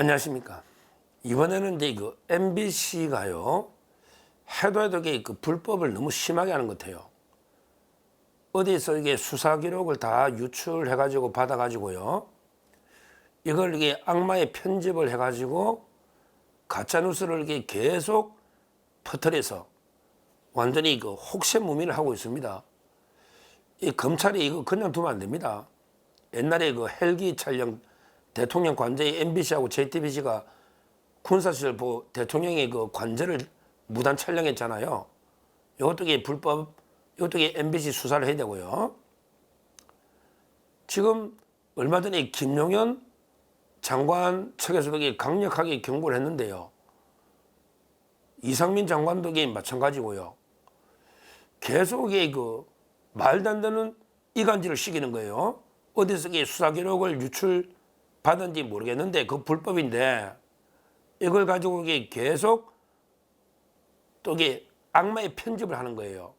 안녕하십니까. 이번에는 이제 그 MBC가요, 해도 해도 그 불법을 너무 심하게 하는 것 같아요. 어디서 이게 수사 기록을 다 유출해 가지고 받아 가지고요, 이걸 이게 악마의 편집을 해 가지고 가짜 뉴스를 이게 계속 퍼뜨려서 완전히 그 혹세무민을 하고 있습니다. 이 검찰이 이거 그냥 두면 안 됩니다. 옛날에 그 헬기 촬영 대통령 관저에 MBC하고 JTBC가 군사시설 보고 대통령의 그 관저를 무단 촬영했잖아요. 이것도 이게 불법, 이것도 이게 MBC 수사를 해야 되고요. 지금 얼마 전에 김용현 장관 측에서도 강력하게 경고를 했는데요. 이상민 장관도 마찬가지고요. 계속 그 말도 안 되는 이간질을 시키는 거예요. 어디서 수사 기록을 유출 받은지 모르겠는데 그 불법인데 이걸 가지고 이게 계속 또 이게 악마의 편집을 하는 거예요.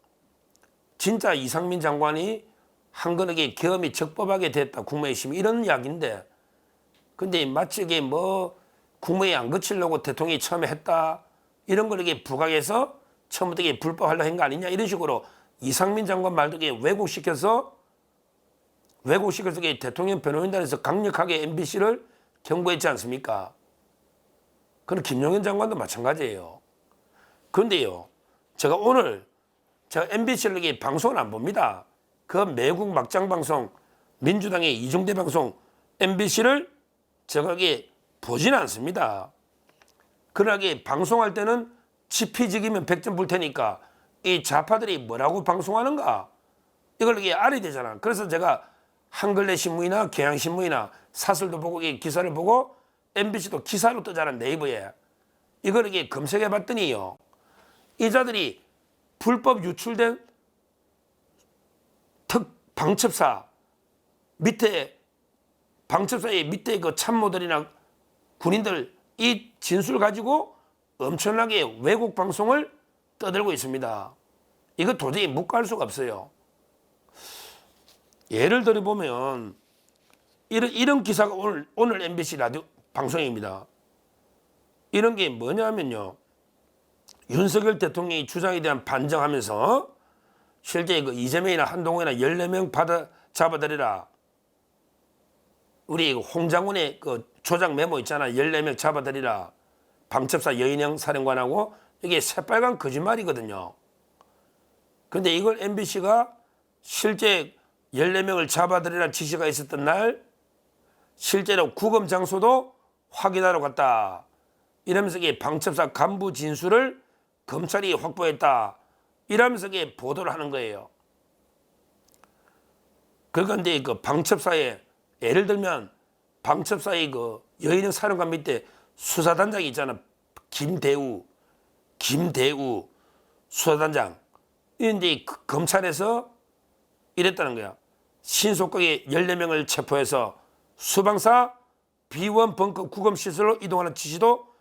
진짜 이상민 장관이 한 거는 계엄이 적법하게 됐다 국무회의심 이런 이야기인데 근데 마치 이게 뭐 국무회의 안 거치려고 대통령이 처음에 했다 이런 걸 이게 부각해서 처음부터 이게 불법하려 한 거 아니냐 이런 식으로 이상민 장관 말도 이게 왜곡시켜서 왜곡시켜서 이게 대통령 변호인단에서 강력하게 MBC를 경고했지 않습니까? 그건 김용현 장관도 마찬가지예요. 그런데요, 제가 오늘 제가 MBC를 방송을 안 봅니다. 그 매국 막장 방송, 민주당의 이중대 방송 MBC를 제가 보지는 않습니다. 그러나 방송할 때는 지피지기면 100점 불 테니까 이 좌파들이 뭐라고 방송하는가 이걸 이게 알아야 되잖아. 그래서 제가 한글레 신문이나 경향신문이나 사설도 보고 이 기사를 보고 MBC도 기사로 뜨잖아 네이버에 이걸 이게 검색해 봤더니요 이자들이 불법 유출된 특 방첩사 밑에 방첩사의 밑에 그 참모들이나 군인들 이 진술 가지고 엄청나게 외국 방송을 떠들고 있습니다. 이거 도저히 묵과할 수가 없어요. 예를 들어 보면 이런 이런 기사가 오늘 오늘 MBC 라디오 방송입니다. 이런 게 뭐냐면요. 윤석열 대통령이 주장에 대한 반정하면서 실제 그 이재명이나 한동훈이나 14명 받아 잡아들이라. 우리 그 홍장훈의 그 조작 메모 있잖아. 14명 잡아들이라. 방첩사 여인영 사령관하고 이게 새빨간 거짓말이거든요. 근데 이걸 MBC가 실제 14명을 잡아들이라는 지시가 있었던 날 실제로 구금 장소도 확인하러 갔다. 이러면서 방첩사 간부 진술을 검찰이 확보했다. 이러면서 보도를 하는 거예요. 그런데 그 방첩사에 예를 들면 방첩사의 그 여인영 사령관 밑에 수사단장이 있잖아. 김대우, 김대우 수사단장. 이런데 그 검찰에서 이랬다는 거야. 신속하게 14명을 체포해서 수방사 비원 벙커 구금 시설로 이동하는 지시도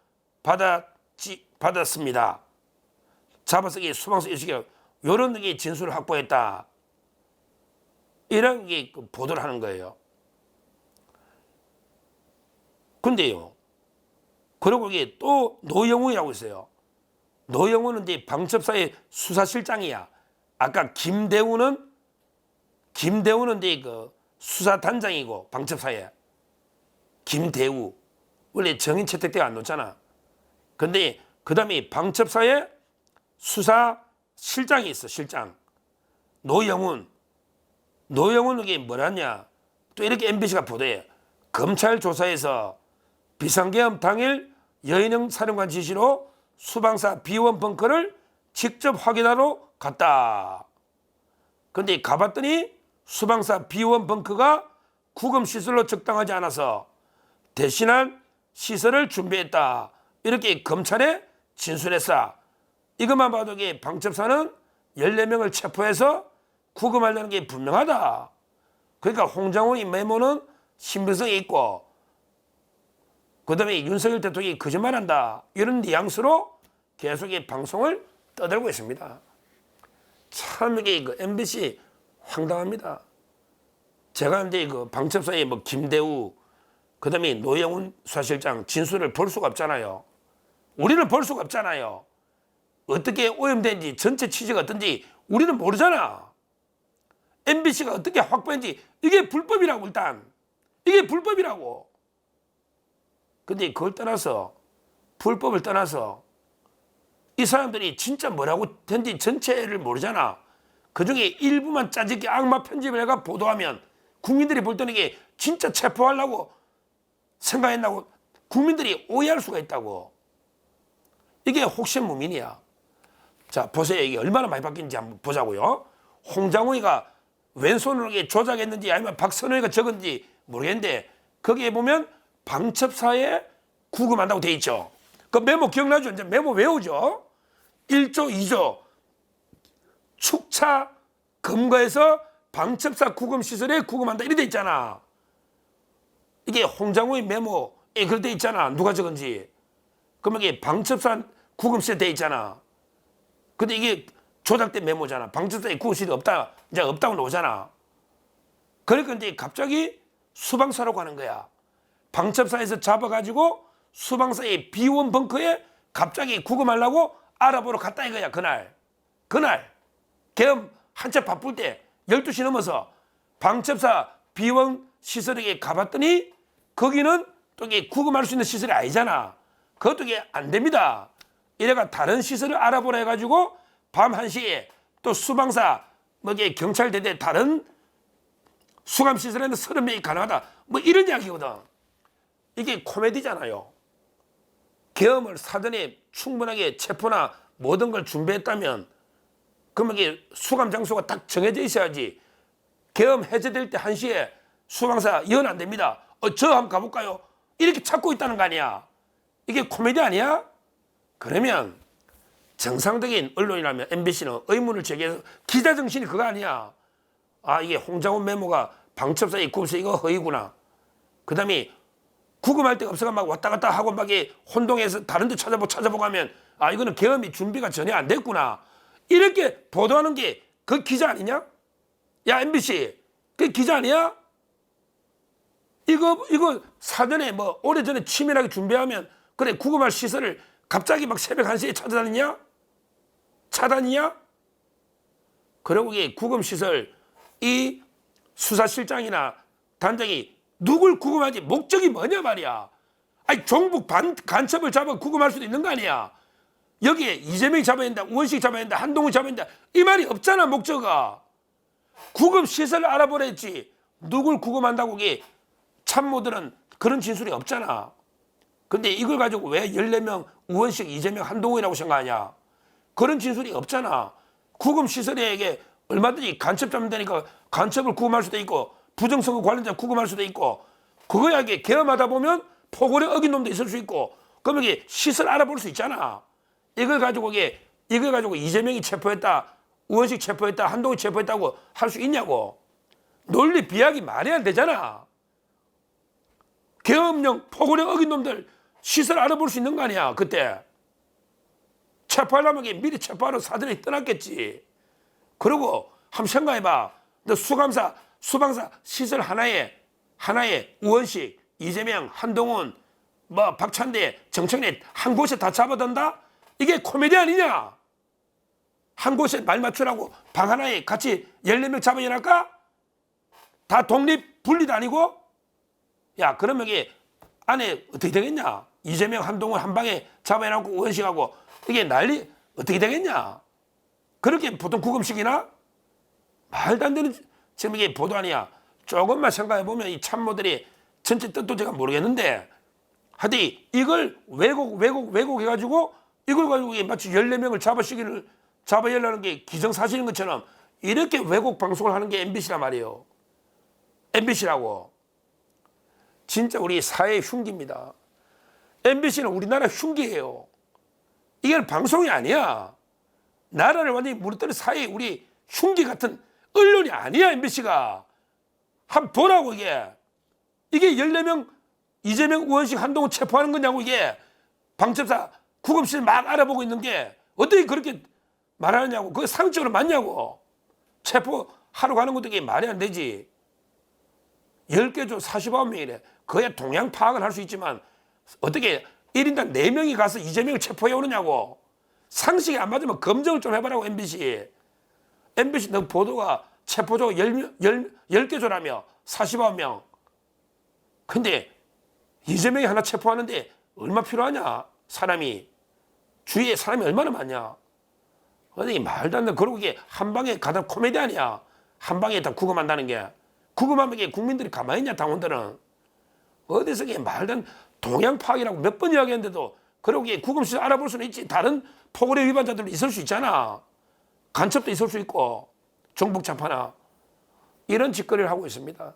받았지, 받았습니다. 잡아서 이 수방사 일식에 이런 게 진술을 확보했다. 이런 게 보도를 하는 거예요. 근데요. 그리고 이게 또 노영우라고 있어요. 노영우는 이제 방첩사의 수사실장이야. 아까 김대우는 김대우는 이제 그 수사단장이고 방첩사에. 김대우. 원래 정인 채택대가 안 놓잖아. 근데 그 다음에 방첩사에 수사 실장이 있어 실장. 노영훈. 노영훈 이게 뭐라냐? 또 이렇게 MBC가 보도해. 검찰 조사에서 비상계엄 당일 여인영 사령관 지시로 수방사 비원 벙커를 직접 확인하러 갔다. 근데 가봤더니 수방사 비원 벙커가 구금 시설로 적당하지 않아서 대신한 시설을 준비했다. 이렇게 검찰에 진술했어. 이것만 봐도 이게 방첩사는 14명을 체포해서 구금하려는 게 분명하다. 그러니까 홍장훈이 메모는 신빙성이 있고 그 다음에 윤석열 대통령이 거짓말한다. 이런 뉘앙스로 계속 이 방송을 떠들고 있습니다. 참 이게 그 MBC 황당합니다. 제가 이제 그 방첩사에 뭐 김대우 그 다음에 노영훈 수사실장 진술을 볼 수가 없잖아요. 우리는 볼 수가 없잖아요. 어떻게 오염된지 전체 취지가 어떤지 우리는 모르잖아. MBC가 어떻게 확보했는지 이게 불법이라고 일단 이게 불법이라고. 근데 그걸 떠나서 불법을 떠나서 이 사람들이 진짜 뭐라고 된지 전체를 모르잖아. 그 중에 일부만 짜집게 악마 편집을 해가 보도하면 국민들이 볼 때는 이게 진짜 체포하려고 생각했나고 국민들이 오해할 수가 있다고. 이게 혹신무민이야. 자, 보세요. 이게 얼마나 많이 바뀌는지 한번 보자고요. 홍장호이가 왼손으로 이게 조작했는지 아니면 박선호이가 적은지 모르겠는데 거기에 보면 방첩사에 구금한다고 돼 있죠. 그 메모 기억나죠? 이제 메모 외우죠. 1조, 2조 축차 검거해서 방첩사 구금 시설에 구금한다 이렇게 돼 있잖아. 이게 홍장호의 메모에 그렇게 돼 있잖아. 누가 적은지. 그러면 이게 방첩사 구금시에 돼 있잖아. 근데 이게 조작된 메모잖아. 방첩사에 구금실이 없다, 이제 없다고 나오잖아. 그러니까 이제 갑자기 수방사라고 하는 거야. 방첩사에서 잡아가지고 수방사의 비원 벙커에 갑자기 구금하려고 알아보러 갔다 이거야, 그날. 그날. 계엄 한참 바쁠 때 12시 넘어서 방첩사 비원 시설에 가봤더니 거기는 또 이게 구금할 수 있는 시설이 아니잖아. 그것도 이게 안 됩니다. 이래가 다른 시설을 알아보라 해가지고 밤 1시에 또 수방사 뭐 이게 경찰대대 다른 수감 시설에는 30명이 가능하다. 뭐 이런 이야기거든. 이게 코미디잖아요. 계엄을 사전에 충분하게 체포나 모든 걸 준비했다면 그러면 이게 수감 장소가 딱 정해져 있어야지. 계엄 해제될 때 1시에 수방사 연 안 됩니다. 어, 저 한번 가볼까요? 이렇게 찾고 있다는 거 아니야. 이게 코미디 아니야? 그러면 정상적인 언론이라면 MBC는 의문을 제기해서 기자 정신이 그거 아니야. 아 이게 홍장훈 메모가 방첩사 입구에서 이거 허위구나. 그 다음에 구금할 데가 없어가 막 왔다 갔다 하고 막 혼동해서 다른 데 찾아보 찾아보고 하면 아 이거는 계엄이 준비가 전혀 안 됐구나. 이렇게 보도하는 게 그 기자 아니냐? 야 MBC 그 기자 아니야? 이거 이거 사전에 뭐 오래전에 치밀하게 준비하면 그래 구금할 시설을 갑자기 막 새벽 1시에 찾아다니냐? 차단이냐? 그리고 이게 구금 시설 이 수사실장이나 단장이 누굴 구금하지 목적이 뭐냐 말이야. 아니 종북 반, 간첩을 잡아 구금할 수도 있는 거 아니야. 여기에 이재명이 잡아야 된다, 우원식 잡아야 된다, 한동훈 잡아야 된다 이 말이 없잖아 목적가. 구금 시설을 알아보라 했지. 누굴 구금한다고 이게 참모들은 그런 진술이 없잖아. 근데 이걸 가지고 왜 14명 우원식, 이재명, 한동훈이라고 생각하냐? 그런 진술이 없잖아. 구금 시설에게 얼마든지 간첩 잡으면 되니까 간첩을 구금할 수도 있고 부정선거 관련자 구금할 수도 있고 그거야 이게 계엄하다 보면 포고에 어긴 놈도 있을 수 있고 그러면 이게 시설 알아볼 수 있잖아. 이걸 가지고 이게 이걸 가지고 이재명이 체포했다, 우원식 체포했다, 한동훈 체포했다고 할 수 있냐고. 논리 비약이 안 되잖아. 계엄령 포고에 어긴 놈들 시설 알아볼 수 있는 거 아니야 그때. 체포하려면 미리 체포하러 사전에 떠났겠지. 그리고 한번 생각해봐. 너 수감사, 수방사 시설 하나에 하나에 우원식, 이재명, 한동훈, 뭐 박찬대, 정청래 한 곳에 다 잡아둔다? 이게 코미디 아니냐? 한 곳에 말 맞추라고 방 하나에 같이 14명 잡아야할까? 다 독립 분리도 아니고? 야 그러면 이게 안에 어떻게 되겠냐? 이재명, 한동훈 한 방에 잡아놓고 우원식하고 이게 난리 어떻게 되겠냐? 그렇게 보통 구금식이나 말도 안 되는 지금 이게 보도 아니야. 조금만 생각해 보면 이 참모들이 전체 뜻도 제가 모르겠는데 하여튼 이걸 왜곡 왜곡 왜곡 해 가지고 이걸 가지고 마치 14명을 잡아시기를 잡아야라는 게 기정사실인 것처럼 이렇게 왜곡 방송을 하는 게 MBC란 말이에요. MBC라고. 진짜 우리 사회의 흉기입니다. MBC는 우리나라 흉기예요. 이게 방송이 아니야. 나라를 완전히 무너뜨린 사회 우리 흉기 같은 언론이 아니야 MBC가. 한 보라고 이게. 이게 14명 이재명 우원식 한동훈 체포하는 거냐고 이게. 방첩사 구급실 막 알아보고 있는 게 어떻게 그렇게 말하느냐고. 그게 상식적으로 맞냐고. 체포하러 가는 것도 이게 말이 안 되지. 10개 조 49명이래. 그야 동향 파악을 할 수 있지만 어떻게 1인당 4명이 가서 이재명을 체포해 오느냐고. 상식이 안 맞으면 검증을 좀 해보라고 MBC. MBC 너 보도가 체포조 10, 10, 10 개 조라며 49명. 근데 이재명이 하나 체포하는데 얼마 필요하냐? 사람이. 주위에 사람이 얼마나 많냐? 아니 말도 안 돼. 그리고 이게 한 방에 가다 코미디 아니야. 한 방에 다 구금한다는 게. 구금하면 이게 국민들이 가만히 있냐 당원들은. 어디서 이게 말도 안 동양 파악이라고 몇 번 이야기했는데도 그러고 이게 구금 시설 알아볼 수는 있지. 다른 포고의 위반자들도 있을 수 있잖아. 간첩도 있을 수 있고 정북 참파나 이런 짓거리를 하고 있습니다.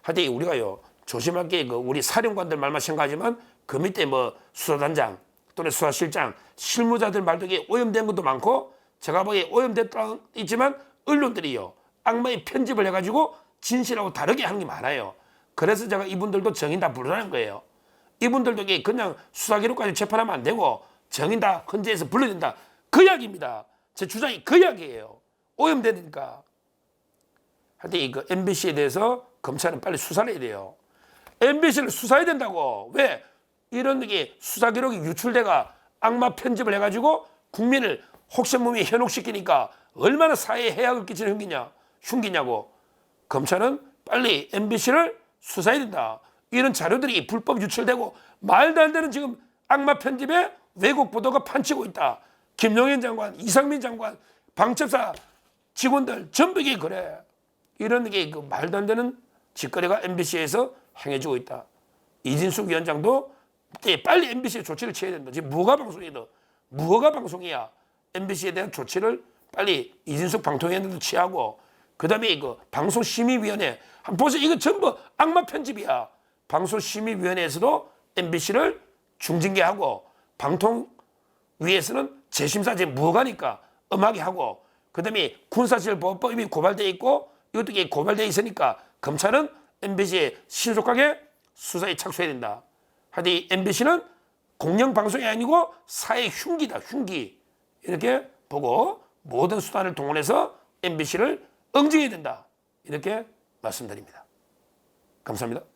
하여튼 우리가요 조심할 게그 우리 사령관들 말만 생각하지만 그 밑에 뭐 수사단장 또는 수사실장 실무자들 말도 이게 오염된 것도 많고 제가 보기에 오염됐다 있지만 언론들이요 악마의 편집을 해가지고 진실하고 다르게 하는 게 많아요. 그래서 제가 이분들도 정인 다 부르라는 거예요. 이분들도 그냥 수사기록까지 재판하면 안 되고 정인 다 헌재에서 불러야 된다. 그 이야기입니다. 제 주장이 그 이야기예요. 오염되니까. 하여튼 이거 MBC에 대해서 검찰은 빨리 수사를 해야 돼요. MBC를 수사해야 된다고. 왜? 이런 게 수사 기록이 유출돼가 악마 편집을 해가지고 국민을 혹시몸이 현혹시키니까 얼마나 사회에 해악을 끼치는 흉기냐, 흉기냐고. 검찰은 빨리 MBC를 수사해야 된다. 이런 자료들이 불법 유출되고 말도 안 되는 지금 악마 편집에 왜곡 보도가 판치고 있다. 김용현 장관, 이상민 장관, 방첩사 직원들 전부 이게 그래. 이런 게 그 말도 안 되는 짓거리가 MBC에서 행해지고 있다. 이진숙 위원장도 이제 빨리 MBC에 조치를 취해야 된다. 지금 무허가 방송이다. 무허가 방송이야. MBC에 대한 조치를 빨리 이진숙 방통위원장도 취하고 그다음에 이거 방송심의위원회 한번 보세요. 이거 전부 악마 편집이야. 방송심의위원회에서도 MBC를 중징계하고 방통위에서는 재심사제 무허가니까 엄하게 하고 그다음에 군사실보호법 이미 고발돼 있고 이것도 고발돼 있으니까 검찰은 MBC에 신속하게 수사에 착수해야 된다. 하여튼 MBC는 공영 방송이 아니고 사회 흉기다 흉기 이렇게 보고 모든 수단을 동원해서 MBC를 응징해야 된다 이렇게 말씀드립니다. 감사합니다.